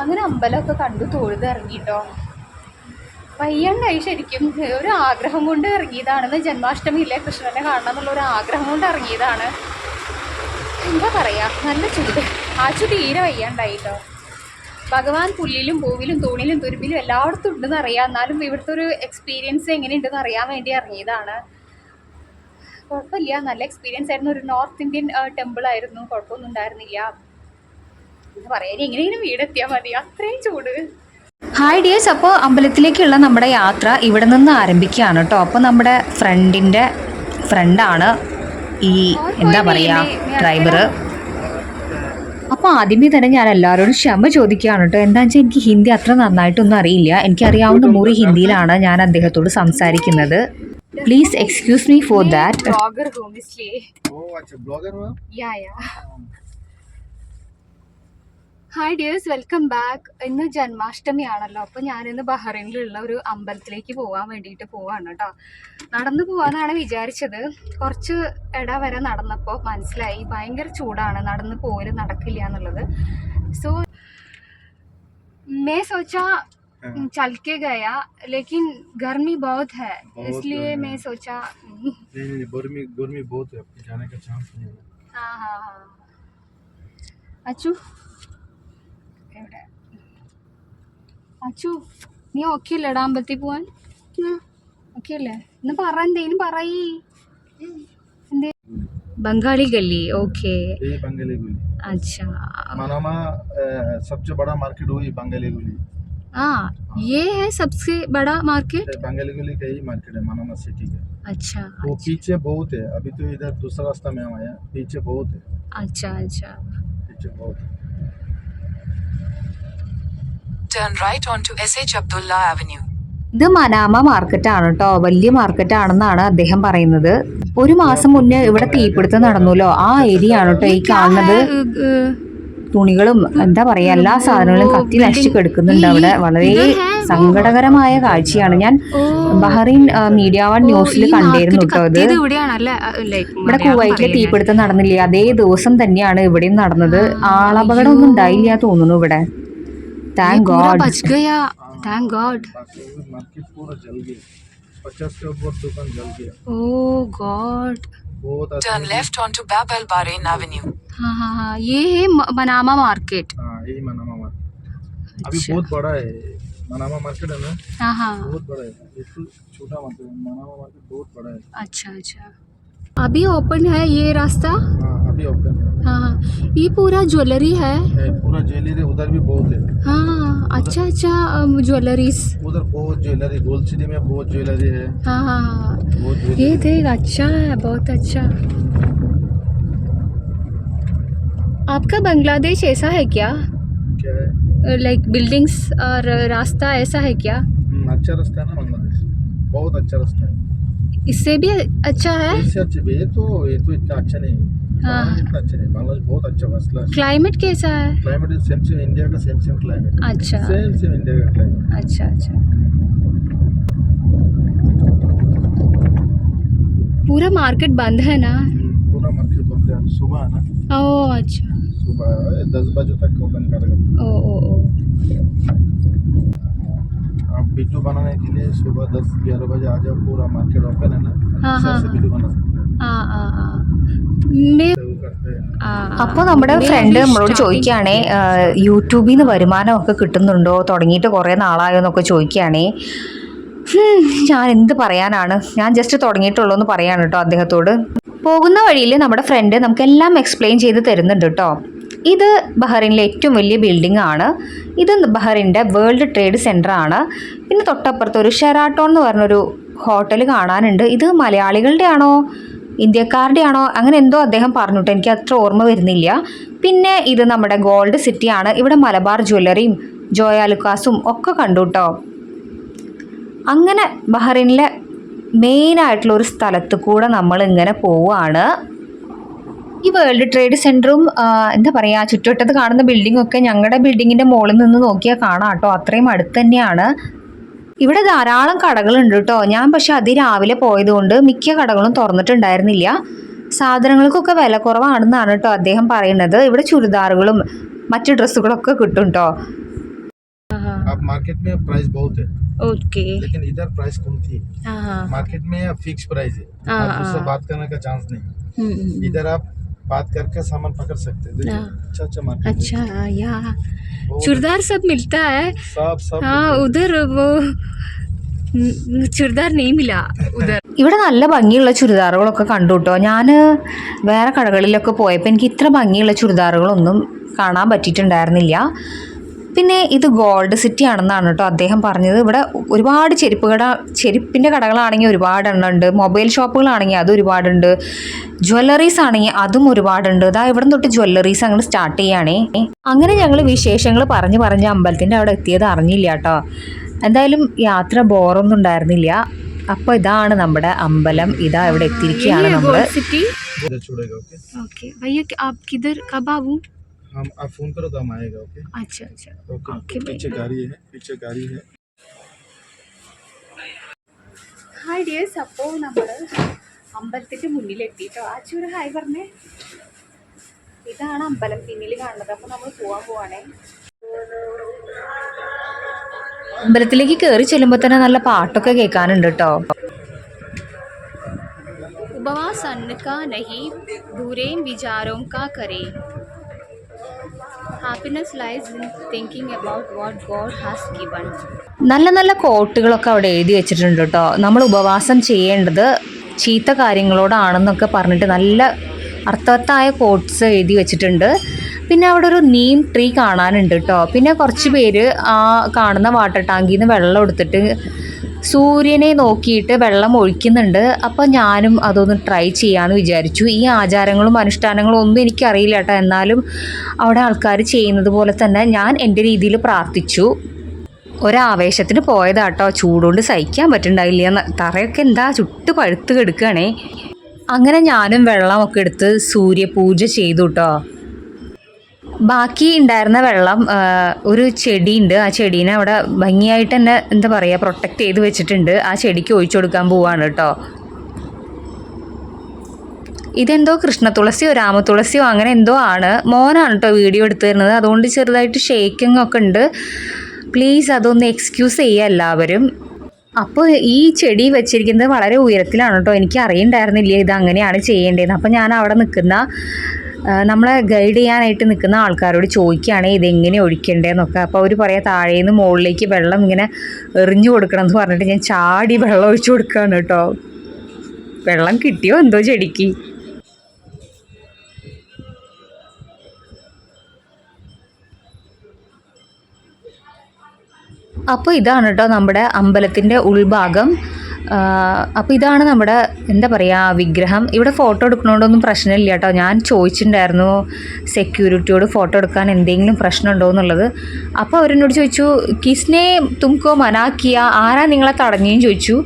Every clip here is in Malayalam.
അങ്ങനെ അമ്പലമൊക്കെ കണ്ടു തൊഴുത് ഇറങ്ങിട്ടോ. വയ്യണ്ടായി ശരിക്കും ഒരു ആഗ്രഹം കൊണ്ട് ഇറങ്ങിയതാണെന്ന് ജന്മാഷ്ടമിയിലെ കൃഷ്ണനെ കാണണം എന്നുള്ള ഒരു ആഗ്രഹം കൊണ്ട് ഇറങ്ങിയതാണ്. എന്താ പറയാ നല്ല ചൂട്. ആച്ചു തീരെ വയ്യാണ്ടായിട്ടോ. ഭഗവാൻ പുല്ലിലും പൂവിലും തൂണിലും തുരുമ്പിലും എല്ലായിടത്തും ഉണ്ടെന്ന് അറിയാം. എന്നാലും ഇവിടുത്തെ ഒരു എക്സ്പീരിയൻസ് എങ്ങനെയുണ്ടെന്ന് അറിയാൻ വേണ്ടി ഇറങ്ങിയതാണ്. കുഴപ്പമില്ല. നല്ല എക്സ്പീരിയൻസ് ആയിരുന്നു. ഒരു നോർത്ത് ഇന്ത്യൻ ടെമ്പിൾ ആയിരുന്നു. കുഴപ്പമൊന്നും ഉണ്ടായിരുന്നില്ല. പറയാൻ എങ്ങനെയെങ്കിലും വീടെത്തിയാൽ മതി. അത്രയും ചൂട്. ഹായ് ഡിയേഴ്സ് അപ്പോൾ അമ്പലത്തിലേക്കുള്ള നമ്മുടെ യാത്ര ഇവിടെ നിന്ന് ആരംഭിക്കുകയാണ് കേട്ടോ. അപ്പോൾ നമ്മുടെ ഫ്രണ്ടിന്റെ ഫ്രണ്ടാണ് ഈ എന്താ പറയുക ഡ്രൈവർ അപ്പോൾ ആദ്യമേ തന്നെ ഞാൻ എല്ലാവരോടും ക്ഷമ ചോദിക്കുകയാണ് കേട്ടോ. എന്താണെന്ന് വെച്ചാൽ എനിക്ക് ഹിന്ദി അത്ര നന്നായിട്ടൊന്നും അറിയില്ല. എനിക്കറിയാവുന്ന മുറി ഹിന്ദിയിലാണ് ഞാൻ അദ്ദേഹത്തോട് സംസാരിക്കുന്നത്. Please excuse me for that blogger home ओ अच्छा ब्लॉगर हो आप? Yeah yeah hi dears welcome back ഇന്ന് ജന്മാഷ്ടമി ആണല്ലോ അപ്പോൾ ഞാനിന്ന് ബഹ്റൈനിലുള്ള ഒരു അമ്പലത്തിലേക്ക് പോകാൻ വേണ്ടിയിട്ട് പോവാണ് കേട്ടോ നടന്നു പോവാന്നാണ് വിചാരിച്ചത് കുറച്ച് ഇട വരെ നടന്നപ്പോൾ മനസ്സിലായി ഭയങ്കര ചൂടാണ് നടന്ന് പോകല് നടക്കില്ല എന്നുള്ളത് സോ मैं सोचा हाँ। चल के गया लेकिन गर्मी बहुत है बहुत इसलिए गर्मी मैं है। सोचा नहीं नहीं नहीं, गर्मी गर्मी बहुत है आपको जाने का चांस नहीं है ആ ഹാ ഹാ അച്ചു എവിടെ അച്ചു നീ ഓക്കെ അല്ലേടാ അമ്പലത്തിൽ പോവാൻ ഓക്കെ അല്ലേ എന്ന് പറ എന്തേലും പറയ് എന്തേ ബംഗാളി ഗല്ലി ഓക്കെ ये बंगाली गुली अच्छा मनामा अ, सबसे बड़ा मार्केट हुई बंगाली गुली हाँ ये है सबसे बड़ा मार्केट ये बंगाली गुली का ही मार्केट है मनामा सिटी का अच्छा वो पीछे बहुत है अभी तो इधर दूसरा रास्ता में हम आया पीछे बहुत है अच्छा अच्छा पीछे बहुत है Turn right onto SH Abdullah Avenue. ഇത് മനാമ മാർക്കറ്റ് ആണ് കേട്ടോ വലിയ മാർക്കറ്റ് ആണെന്നാണ് അദ്ദേഹം പറയുന്നത് ഒരു മാസം മുന്നേ ഇവിടെ തീപിടുത്തം നടന്നല്ലോ ആ ഏരിയ ആണ് കേട്ടോ ഈ കാണുന്നത് തുണികളും എന്താ പറയുക എല്ലാ സാധനങ്ങളും കത്തി നശിച്ച് അവിടെ. വളരെ സങ്കടകരമായ കാഴ്ചയാണ്. ഞാൻ ബഹറിൻ മീഡിയ വൺ ന്യൂസിൽ കണ്ടിരുന്നു കേട്ടോ അത്. ഇവിടെ കുവൈറ്റിലെ തീപിടുത്തം നടന്നില്ല? അതേ ദിവസം തന്നെയാണ് ഇവിടെയും നടന്നത്. ആളപകടമൊന്നും ഉണ്ടായില്ല തോന്നുന്നു ഇവിടെ. Thank God. Thank God Turn left onto Bab Bahrain Avenue. हाँ हाँ हाँ ये है मनामा मार्केट। हाँ यही मनामा मार्केट। अभी अच्छा। बहुत बड़ा है मनामा मार्केट है ना? हाँ हाँ। बहुत बड़ा है तो छोटा मार्केट है मनामा मार्केट बहुत बड़ा है। अच्छा अच्छा। अभी ओपन है ये रास्ता? हाँ अभी ओपन है। हाँ हाँ। ये पूरा ज्वेलरी है? पूरा ज्वेलरी उधर भी बहुत है। हाँ अच्छा अच्छा ज्वेलरीज। उधर बहुत ज्वेलरी गोल्ड सिटी में बहुत ज्वेलरी है। हाँ हाँ हाँ। ये देख अच्छा है बहुत अच्छा। आपका बांग्लादेश ऐसा है क्या? लाइक बिल्डिंग्स और रास्ता ऐसा है क्या? हम्म, अच्छा रास्ता है ना बांग्लादेश। बहुत अच्छा रास्ता है। इससे भी अच्छा है? इससे अच्छे ये तो ये तो इतना अच्छा नहीं है। हाँ। इतना अच्छा नहीं बांग्लादेश बहुत अच्छा क्लास क्लाइमेट कैसा है? क्लाइमेट सेम सेम इंडिया का सेम सेम क्लाइमेट अच्छा। सेम सेम इंडिया का क्लाइमेट अच्छा अच्छा। पूरा मार्केट बंद है ना? पूरा मार्केट बंद है। सुबह है ना? ओह अच्छा। दस बजे तक ओपन करेगा ओ ओ ओ आप वीडियो बनाने के लिए सुबह दस ग्यारह बजे आ जाओ पूरा मार्केट ओपन है ना हाँ, अच्छा हाँ, से हाँ। वीडियो बना सकते हैं ആ ആ ആ മേ तो वो करते हैं അപ്പോൾ നമ്മുടെ ഫ്രണ്ട് നമ്മളോട് ചോദിക്കുകയാണേ യൂട്യൂബിൽ നിന്ന് വരുമാനമൊക്കെ കിട്ടുന്നുണ്ടോ തുടങ്ങിയിട്ട് കുറേ നാളായോ എന്നൊക്കെ ചോദിക്കുകയാണേ ഹും, ഞാൻ എന്ത് പറയാനാണ് ഞാൻ ജസ്റ്റ് തുടങ്ങിയിട്ടുള്ളൂ എന്ന് പറയാണ് കേട്ടോ അദ്ദേഹത്തോട് പോകുന്ന വഴിയിൽ നമ്മുടെ ഫ്രണ്ട് നമുക്കെല്ലാം എക്സ്പ്ലെയിൻ ചെയ്ത് തരുന്നുണ്ട് കേട്ടോ ഇത് ബഹ്റിനിലെ ഏറ്റവും വലിയ ബിൽഡിംഗ് ആണ്. ഇത് ബഹ്റിന്റെ വേൾഡ് ട്രേഡ് സെന്റർ ആണ്. പിന്നെ തൊട്ടപ്പുറത്ത് ഒരു ഷെറാട്ടോൺ എന്ന് പറഞ്ഞൊരു ഹോട്ടൽ കാണാനുണ്ട്. ഇത് മലയാളികളുടെ ആണോ ഇന്ത്യക്കാരുടെ ആണോ അങ്ങനെ എന്തോ അദ്ദേഹം പറഞ്ഞിട്ട് എനിക്ക് അത്ര ഓർമ്മ വരുന്നില്ല. പിന്നെ ഇത് നമ്മുടെ ഗോൾഡ് സിറ്റി ആണ്. ഇവിടെ മലബാർ ജ്വല്ലറിയും ജോയാലുക്കാസും ഒക്കെ കണ്ടു കേട്ടോ അങ്ങനെ ബഹ്റിനിലെ മെയിനായിട്ടുള്ള ഒരു സ്ഥലത്ത് കൂടെ നമ്മൾ ഇങ്ങനെ പോവുകയാണ് ഈ വേൾഡ് ട്രേഡ് സെൻറ്ററും എന്താ പറയുക ചുറ്റുവട്ടത്ത് കാണുന്ന ബിൽഡിംഗ് ഒക്കെ ഞങ്ങളുടെ ബിൽഡിങ്ങിൻ്റെ മുകളിൽ നിന്ന് നോക്കിയാൽ കാണാം കേട്ടോ അത്രയും അടുത്ത് തന്നെയാണ് ഇവിടെ ധാരാളം കടകളുണ്ട് കേട്ടോ ഞാൻ പക്ഷെ അതിരാവിലെ പോയതുകൊണ്ട് മിക്ക കടകളും തുറന്നിട്ടുണ്ടായിരുന്നില്ല സാധനങ്ങൾക്കൊക്കെ വില കുറവാണെന്നാണ് കേട്ടോ അദ്ദേഹം പറയുന്നത് ഇവിടെ ചുരിദാറുകളും മറ്റു ഡ്രസ്സുകളൊക്കെ കിട്ടും കേട്ടോ अब मार्केट में प्राइस बहुत है ഓക്കെ लेकिन इधर प्राइस कम थी मार्केट में फिक्स प्राइस है हाँ, आप उससे हाँ। बात करने का चांस नहीं इधर आप बात करके सामान पकड़ सकते हैं देखिए हाँ। अच्छा अच्छा मार्केट अच्छा या बहुत चूड़दार सब मिलता है सब सब हाँ उधर वो हम्म, चूड़दार नहीं मिला उधर ഇവിടെ നല്ല ഭംഗിയുള്ള ചുരിദാറുകളൊക്കെ കണ്ടു കേട്ടോ ഞാൻ വേറെ കടകളിലൊക്കെ പോയപ്പോൾ എനിക്ക് ഇത്ര ഭംഗിയുള്ള ചുരിദാറുകളൊന്നും കാണാൻ പറ്റിയിട്ടുണ്ടായിരുന്നില്ല പിന്നെ ഇത് ഗോൾഡ് സിറ്റി ആണെന്നാണ് കേട്ടോ അദ്ദേഹം പറഞ്ഞത്. ഇവിടെ ഒരുപാട് ചെരുപ്പ് കട ചെരുപ്പിന്റെ കടകളാണെങ്കിൽ ഒരുപാട് എണ്ണം ഉണ്ട്. മൊബൈൽ ഷോപ്പുകളാണെങ്കിൽ അത് ഒരുപാടുണ്ട്. ജ്വല്ലറീസ് ആണെങ്കിൽ അതും ഒരുപാടുണ്ട്. അതാ ഇവിടെ തൊട്ട് ജ്വല്ലറീസ് അങ്ങനെ സ്റ്റാർട്ട് ചെയ്യുകയാണേ. അങ്ങനെ ഞങ്ങൾ വിശേഷങ്ങൾ പറഞ്ഞ് പറഞ്ഞ് അമ്പലത്തിന്റെ അവിടെ എത്തിയത് അറിഞ്ഞില്ല കേട്ടോ. എന്തായാലും യാത്ര ബോറൊന്നും ഉണ്ടായിരുന്നില്ല. അപ്പോൾ ഇതാണ് നമ്മുടെ അമ്പലം. ഇതാ ഇവിടെ എത്തിയിരിക്കുകയാണ് നമ്മൾ ഓക്കെ. सिटी इधर छोड़ेगा ओके ओके भैया कि- आप किधर कब आऊँ हम आप फोन करो तो हम आएगा ओके अच्छा अच्छा ओके ओके पीछे गाड़ी है पीछे गाड़ी है ഹായ് ഡിയേഴ്സ് അപ്പോൾ നമ്മൾ അമ്പലത്തിൻ്റെ മുന്നിലെത്തിയിട്ടോ ആച്ചൂര് ഹായ് പറഞ്ഞേ ഇതാണ് അമ്പലം പിന്നിൽ കാണുന്നത് അപ്പോൾ നമ്മൾ പോകാൻ പോവാണേ അമ്പലത്തിലേക്ക് കയറി ചെല്ലുമ്പോൾ തന്നെ നല്ല പാട്ടൊക്കെ കേൾക്കാനുണ്ട് കേട്ടോ उपवास अन्न का नहीं बुरे विचारों का करे lies in thinking about what God has given നല്ല നല്ല കോട്ടുകളൊക്കെ അവിടെ എഴുതി വെച്ചിട്ടുണ്ട് കേട്ടോ. നമ്മൾ ഉപവാസം ചെയ്യേണ്ടത് ചീത്ത കാര്യങ്ങളോടാണെന്നൊക്കെ പറഞ്ഞിട്ട് നല്ല അർത്ഥവത്തായ കോട്ട്സ് എഴുതി വെച്ചിട്ടുണ്ട്. പിന്നെ അവിടെ ഒരു നീം ട്രീ കാണാനുണ്ട് കേട്ടോ. പിന്നെ കുറച്ച് പേര് ആ കാണുന്ന വാട്ടർ ടാങ്കിൽ നിന്ന് വെള്ളം എടുത്തിട്ട് സൂര്യനെ നോക്കിയിട്ട് വെള്ളം ഒഴിക്കുന്നുണ്ട്. അപ്പം ഞാനും അതൊന്ന് ട്രൈ ചെയ്യാമെന്ന് വിചാരിച്ചു. ഈ ആചാരങ്ങളും അനുഷ്ഠാനങ്ങളും ഒന്നും എനിക്കറിയില്ല കേട്ടോ. എന്നാലും അവിടെ ആൾക്കാർ ചെയ്യുന്നത് പോലെ തന്നെ ഞാൻ എന്റെ രീതിയിൽ പ്രാർത്ഥിച്ചു. ഒരാവേശത്തിന് പോയതാട്ടോ ചൂടുകൊണ്ട് സഹിക്കാൻ പറ്റുന്നുണ്ടായില്ല തറയൊക്കെ എന്താ ചുട്ട് പഴുത്ത് കെടുക്കുകയാണേ അങ്ങനെ ഞാനും വെള്ളമൊക്കെ എടുത്ത് സൂര്യപൂജ ചെയ്തു കേട്ടോ. ബാക്കി ഉണ്ടായിരുന്ന വെള്ളം ഒരു ചെടിയുണ്ട്. ആ ചെടീനെ അവിടെ ഭംഗിയായിട്ട് തന്നെ എന്താ പറയുക പ്രൊട്ടക്റ്റ് ചെയ്ത് വെച്ചിട്ടുണ്ട്. ആ ചെടിക്ക് ഒഴിച്ചു കൊടുക്കാൻ പോവാണ് കേട്ടോ. ഇതെന്തോ കൃഷ്ണ തുളസിയോ രാമതുളസിയോ അങ്ങനെ എന്തോ ആണ്. മോനാണ് കേട്ടോ വീഡിയോ എടുത്തു തരുന്നത്. അതുകൊണ്ട് ചെറുതായിട്ട് ഷേക്കിംഗ് ഒക്കെ ഉണ്ട്. പ്ലീസ് അതൊന്ന് എക്സ്ക്യൂസ് ചെയ്യുക എല്ലാവരും. അപ്പോൾ ഈ ചെടി വെച്ചിരിക്കുന്നത് വളരെ ഉയരത്തിലാണ് കേട്ടോ. എനിക്ക് അറിയണ്ടായിരുന്നില്ല ഇത് അങ്ങനെയാണ് ചെയ്യേണ്ടതെന്ന്. അപ്പോൾ ഞാൻ അവിടെ നിൽക്കുന്ന നമ്മളെ ഗൈഡ് ചെയ്യാനായിട്ട് നിൽക്കുന്ന ആൾക്കാരോട് ചോദിക്കുകയാണ് ഇതെങ്ങനെ ഒഴിക്കേണ്ടതെന്നൊക്കെ അപ്പോൾ അവർ പറയാം താഴേന്ന് മുകളിലേക്ക് വെള്ളം ഇങ്ങനെ എറിഞ്ഞു കൊടുക്കണം എന്ന് പറഞ്ഞിട്ട് ഞാൻ ചാടി വെള്ളം ഒഴിച്ചു കൊടുക്കുകയാണ് കേട്ടോ. വെള്ളം കിട്ടിയോ എന്തോ ചെടിക്ക്? അപ്പോൾ ഇതാണ് കേട്ടോ നമ്മുടെ അമ്പലത്തിന്റെ ഉൾഭാഗം. അപ്പോൾ ഇതാണ് നമ്മുടെ എന്താ പറയുക വിഗ്രഹം. ഇവിടെ ഫോട്ടോ എടുക്കണോണ്ടൊന്നും പ്രശ്നമില്ല കേട്ടോ. ഞാൻ ചോദിച്ചിട്ടുണ്ടായിരുന്നു സെക്യൂരിറ്റിയോട് ഫോട്ടോ എടുക്കാൻ എന്തെങ്കിലും പ്രശ്നമുണ്ടോ എന്നുള്ളത്. അപ്പോൾ അവരെന്നോട് ചോദിച്ചു കിസ്നെ തുംകോ മനാക്കിയ? ആരാ നിങ്ങളെ തടഞ്ഞേന്ന് ചോദിച്ചു.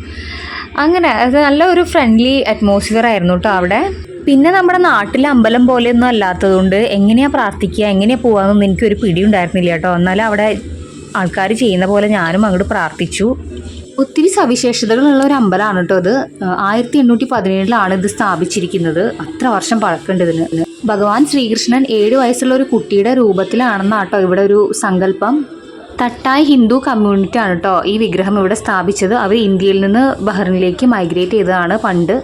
അങ്ങനെ അത് നല്ല ഒരു ഫ്രണ്ട്ലി അറ്റ്മോസ്ഫിയർ ആയിരുന്നു കേട്ടോ അവിടെ. പിന്നെ നമ്മുടെ നാട്ടിലെ അമ്പലം പോലെയൊന്നും അല്ലാത്തതുകൊണ്ട് എങ്ങനെയാണ് പ്രാർത്ഥിക്കുക എങ്ങനെയാണ് പോകാമെന്നൊന്നും എനിക്കൊരു പിടി ഉണ്ടായിരുന്നില്ല കേട്ടോ. എന്നാലും അവിടെ ആൾക്കാർ ചെയ്യുന്ന പോലെ ഞാനും അങ്ങോട്ട് പ്രാർത്ഥിച്ചു. ഒത്തിരി സവിശേഷതകളുള്ള ഒരു അമ്പലമാണ് കേട്ടോ അത് ആയിരത്തി എണ്ണൂറ്റി പതിനേഴിലാണ് ഇത് സ്ഥാപിച്ചിരിക്കുന്നത്. അത്ര വർഷം പഴക്കേണ്ടതിന് ഭഗവാൻ ശ്രീകൃഷ്ണൻ ഏഴ് വയസ്സുള്ള ഒരു കുട്ടിയുടെ രൂപത്തിലാണെന്നാണ് കേട്ടോ ഇവിടെ ഒരു സങ്കല്പം. തട്ടായ് ഹിന്ദു കമ്മ്യൂണിറ്റി ആണ് കേട്ടോ ഈ വിഗ്രഹം ഇവിടെ സ്ഥാപിച്ചത്. അവർ ഇന്ത്യയിൽ നിന്ന് ബഹ്റിനിലേക്ക് മൈഗ്രേറ്റ് ചെയ്തതാണ് പണ്ട്.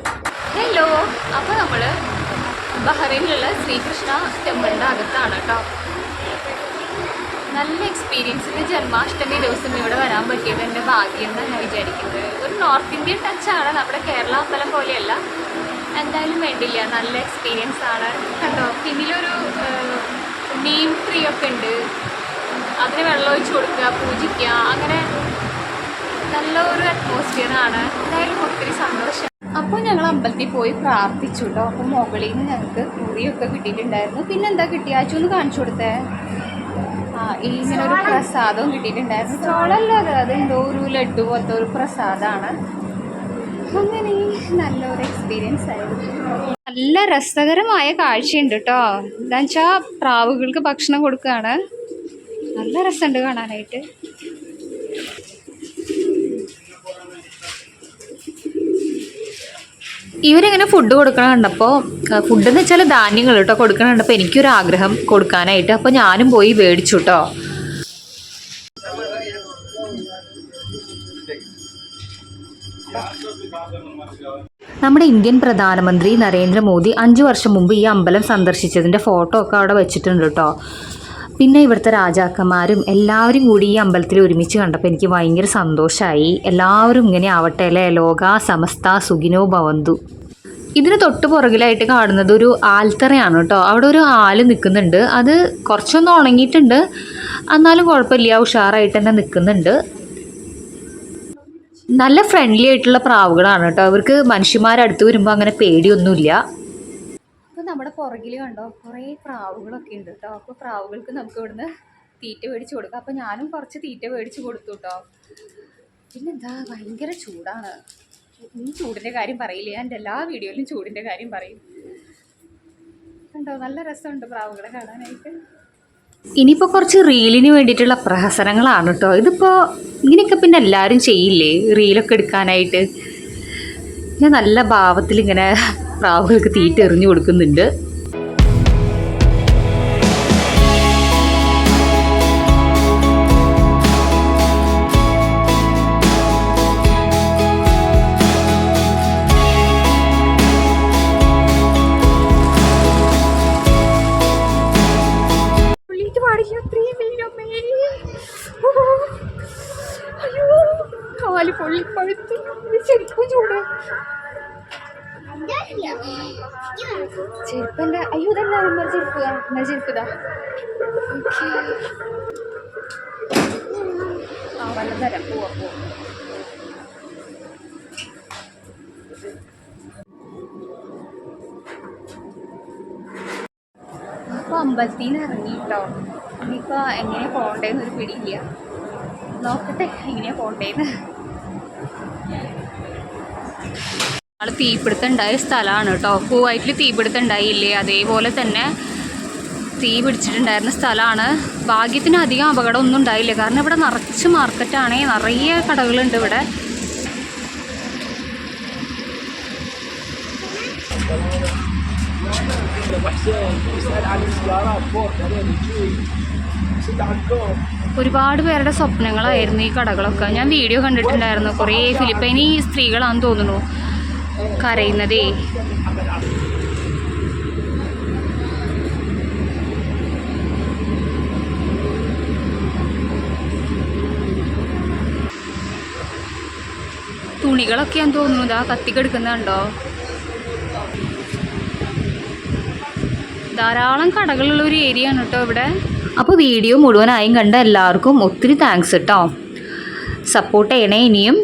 ഹലോ അപ്പോൾ നമ്മൾ ബഹ്റൈനിലുള്ള ശ്രീകൃഷ്ണ ടെമ്പിളിന്റെ അകത്താണ് കേട്ടോ നല്ല എക്സ്പീരിയൻസിന് ജന്മാഷ്ടമി ദിവസം ഇവിടെ വരാൻ പറ്റിയത് എന്റെ ഭാഗ്യം എന്നാണ് ഞാൻ വിചാരിക്കുന്നത്. ഒരു നോർത്ത് ഇന്ത്യൻ ടച്ചാണ് നമ്മുടെ കേരള അമ്പലം പോലെയല്ല. എന്തായാലും വേണ്ടില്ല. നല്ല എക്സ്പീരിയൻസ് ആണ്. കണ്ടോ? പിന്നിലൊരു നീം ട്രീ ഒക്കെ ഉണ്ട്. അതിന് വെള്ളം ഒഴിച്ചു കൊടുക്കുക പൂജിക്കുക. അങ്ങനെ നല്ല ഒരു അറ്റ്മോസ്ഫിയർ ആണ്. എന്തായാലും ഒത്തിരി സന്തോഷം. അപ്പോൾ ഞങ്ങൾ അമ്പലത്തിൽ പോയി പ്രാർത്ഥിച്ചു കേട്ടോ അപ്പോൾ മുകളിൽ നിന്ന് ഞങ്ങൾക്ക് മുറിയൊക്കെ കിട്ടിയിട്ടുണ്ടായിരുന്നു. പിന്നെ എന്താ കിട്ടിയാച്ചു ഒന്ന് കാണിച്ചു കൊടുത്തേ. ഇങ്ങനെ ഒരു പ്രസാദവും കിട്ടിയിട്ടുണ്ടായിരുന്നു. ചോളല്ലോ അത് അത് എന്തോ ഒരു ലഡു പോലത്തെ ഒരു പ്രസാദമാണ് അങ്ങനെ നല്ലൊരു എക്സ്പീരിയൻസ് ആയിരുന്നു. നല്ല രസകരമായ കാഴ്ചയുണ്ട് കേട്ടോ എന്താ വെച്ചാൽ പ്രാവുകൾക്ക് ഭക്ഷണം കൊടുക്കുകയാണ് നല്ല രസമുണ്ട് കാണാനായിട്ട്. ഇവരിങ്ങനെ ഫുഡ് കൊടുക്കണ കണ്ടപ്പോൾ ഫുഡ് എന്ന് വെച്ചാൽ ധാന്യങ്ങൾ കേട്ടോ കൊടുക്കണുണ്ട്. അപ്പോൾ എനിക്കൊരു ആഗ്രഹം കൊടുക്കാനായിട്ട്. അപ്പോൾ ഞാനും പോയി മേടിച്ചു കേട്ടോ നമ്മുടെ ഇന്ത്യൻ പ്രധാനമന്ത്രി നരേന്ദ്രമോദി അഞ്ചു വർഷം മുമ്പ് ഈ അമ്പലം സന്ദർശിച്ചതിന്റെ ഫോട്ടോ ഒക്കെ അവിടെ വെച്ചിട്ടുണ്ട് കേട്ടോ പിന്നെ ഇവിടുത്തെ രാജാക്കന്മാരും എല്ലാവരും കൂടി ഈ അമ്പലത്തിൽ ഒരുമിച്ച് കണ്ടപ്പോൾ എനിക്ക് ഭയങ്കര സന്തോഷമായി എല്ലാവരും ഇങ്ങനെ ആവട്ടെ അല്ലേ? ലോക സമസ്ത സുഖിനോ ഭവന്തു. ഇതിന് തൊട്ട് പുറകിലായിട്ട് കാണുന്നത് ഒരു ആൽത്തറയാണ് കേട്ടോ. അവിടെ ഒരു ആൽ നിൽക്കുന്നുണ്ട്. അത് കുറച്ചൊന്ന് ഉണങ്ങിയിട്ടുണ്ട്. എന്നാലും കുഴപ്പമില്ല. ഉഷാറായിട്ട് തന്നെ നിൽക്കുന്നുണ്ട്. നല്ല ഫ്രണ്ട്ലി ആയിട്ടുള്ള പ്രാവുകളാണ് കേട്ടോ. അവർക്ക് മനുഷ്യന്മാരടുത്ത് വരുമ്പോൾ അങ്ങനെ പേടിയൊന്നുമില്ല. അപ്പോൾ നമ്മുടെ പുറകിൽ കണ്ടോ? കുറേ പ്രാവുകളൊക്കെ ഉണ്ട് കേട്ടോ. അപ്പോൾ പ്രാവുകൾക്ക് നമുക്ക് ഇവിടുന്ന് തീറ്റ മേടിച്ച് കൊടുക്കാം. അപ്പോൾ ഞാനും കുറച്ച് തീറ്റ മേടിച്ച് കൊടുത്തു കേട്ടോ. പിന്നെന്താ? ഭയങ്കര ചൂടാണ്. ഈ ചൂടിന്റെ കാര്യം പറയില്ല? എന്റെ എല്ലാ വീഡിയോയിലും ചൂടിന്റെ കാര്യം പറയും. കണ്ടോ? നല്ല രസമുണ്ട് പ്രാവുകളെ കാണാനായിട്ട്. ഇനിയിപ്പോൾ കുറച്ച് റീലിന് വേണ്ടിയിട്ടുള്ള പ്രഹസനങ്ങളാണ് കേട്ടോ ഇതിപ്പോൾ ഇങ്ങനെയൊക്കെ പിന്നെ എല്ലാവരും ചെയ്യില്ലേ? റീലൊക്കെ എടുക്കാനായിട്ട്. ഞാൻ നല്ല ഭാവത്തിൽ ഇങ്ങനെ പ്രാവുകൾക്ക് തീറ്റ എറിഞ്ഞു കൊടുക്കുന്നുണ്ട്. ഇന്നലെ ചെരുപ്പ് ഇന്നലെ ചെരുപ്പ് ഇതാ ഓക്കേ. ആ വെള്ളം തരാം പോവാ പോവാ അപ്പോൾ അമ്പലത്തിൽ നിന്ന് ഇറങ്ങി കേട്ടോ ഇനിയിപ്പോൾ എങ്ങനെ പോകണ്ടേന്ന് ഒരു പിടിയില്ല. നോക്കട്ടെ എങ്ങനെയാ പോകണ്ടേന്ന്. ആൾ തീപിടുത്തം ഉണ്ടായ സ്ഥലമാണ് കേട്ടോ. പൂവായിട്ടിൽ തീപിടുത്തം ഉണ്ടായില്ലേ അതേപോലെ തന്നെ തീ പിടിച്ചിട്ടുണ്ടായിരുന്ന സ്ഥലമാണ്. ഭാഗ്യത്തിന് അധികം അപകടമൊന്നും ഉണ്ടായില്ല. കാരണം ഇവിടെ നിറച്ച് മാർക്കറ്റാണ്. നിറയെ കടകളുണ്ട് ഇവിടെ. ഒരുപാട് പേരുടെ സ്വപ്നങ്ങളായിരുന്നു ഈ കടകളൊക്കെ. ഞാൻ വീഡിയോ കണ്ടിട്ടുണ്ടായിരുന്നു. കുറേ ഫിലിപ്പൈനി സ്ത്രീകളാണെന്ന് തോന്നുന്നു. കരയുന്നതേ. ഞാൻ തോന്നുന്നു ഇതാ കത്തിക്കെടുക്കുന്നുണ്ടോ ധാരാളം കടകളുള്ള ഒരു ഏരിയ ആണ് കേട്ടോ ഇവിടെ. അപ്പോൾ വീഡിയോ മുഴുവനായും കണ്ട എല്ലാവർക്കും ഒത്തിരി താങ്ക്സ് കേട്ടോ സപ്പോർട്ട് ചെയ്യണേ ഇനിയും.